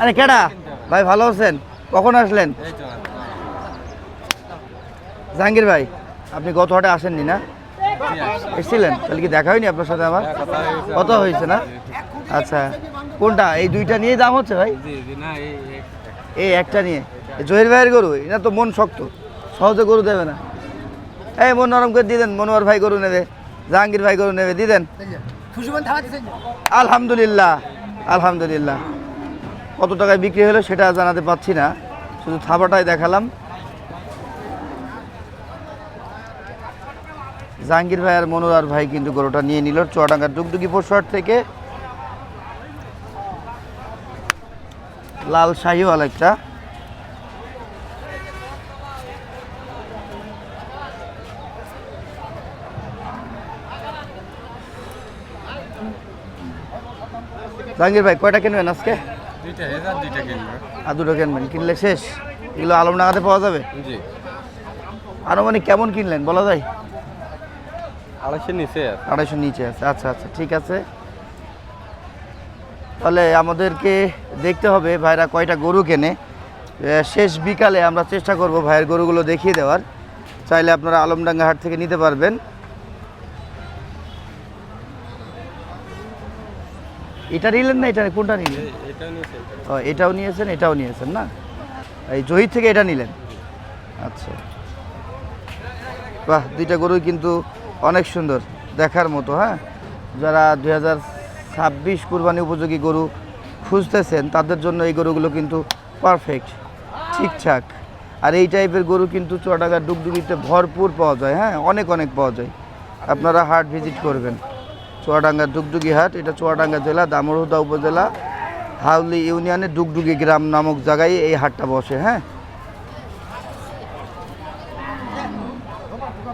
আরে কেডা? ভাই, ভালো আছেন? কখন আসলেন? জাহাঙ্গীর ভাই, আপনি গত হাটে আসেননি না? এসেছিলেন? তাহলে কি দেখা হয়নি আপনার সাথে আমার কত হয়েছে না? আচ্ছা কোনটা? এই দুইটা নিয়ে দাম হচ্ছে ভাই? এই একটা নিয়ে। জহির ভাইয়ের গরু এটা তো মন শক্ত। সহজে গরু দেবে না। এই মন নরম করে দিয়ে দেন মনোয়ার ভাই গরু নেবে। জাহাঙ্গীর ভাই গরু নেবে দিয়ে দেন আলহামদুলিল্লাহ আলহামদুলিল্লাহ। কত টাকায় বিক্রি হলো সেটা জানাতে পারছি না, শুধু থাবাটাই দেখালাম। জাহাঙ্গীর ভাই আর মনোয়ার ভাই কিন্তু গরুটা নিয়ে নিল চুয়াডাঙ্গার ডুগডুগি পশুহাট থেকে। লাল শাহিওয়াল একটা। জাহাঙ্গীর ভাই কয়টা কিনবেন আজকে? দুইটা হাজার দুইটা আর দুটো কিনবেন কিনলে শেষ। এগুলো আলমডাঙ্গাতে পাওয়া যাবে? জি। আনুমানিক কেমন কিনলেন বলা যায়? আড়াইশো নিচে আড়াইশো নিচে আছে। আচ্ছা আচ্ছা ঠিক আছে। তাহলে আমাদেরকে দেখতে হবে ভাইরা কয়টা গরু কেনে। শেষ বিকালে আমরা চেষ্টা করব ভাইয়ের গরুগুলো দেখিয়ে দেওয়ার। চাইলে আপনারা আলমডাঙ্গা হাট থেকে নিতে পারবেন। এটা নিলেন না? এটা কোনটা নিলেন? ও এটাও নিয়েছেন এটাও নিয়েছেন না? এই জহির থেকে এটা নিলেন? আচ্ছা। বাহ দুইটা গরুই কিন্তু অনেক সুন্দর দেখার মতো হ্যাঁ? যারা দুই হাজার ছাব্বিশ কুরবানি উপযোগী গরু খুঁজতেছেন তাদের জন্য এই গরুগুলো কিন্তু পারফেক্ট ঠিকঠাক। আর এই টাইপের গরু কিন্তু চুয়াডাঙ্গার ডুগডুগিতে ভরপুর পাওয়া যায় হ্যাঁ? অনেক অনেক পাওয়া যায়। আপনারা হাট ভিজিট করবেন। চুয়াডাঙ্গা ডুগডুগি হাট, এটা চুয়াডাঙ্গা জেলা দামরহুদা উপজেলা, হাউলি ইউনিয়নে ডুগডুগি গ্রাম নামক জায়গায় এই হাটটা বসে হ্যাঁ?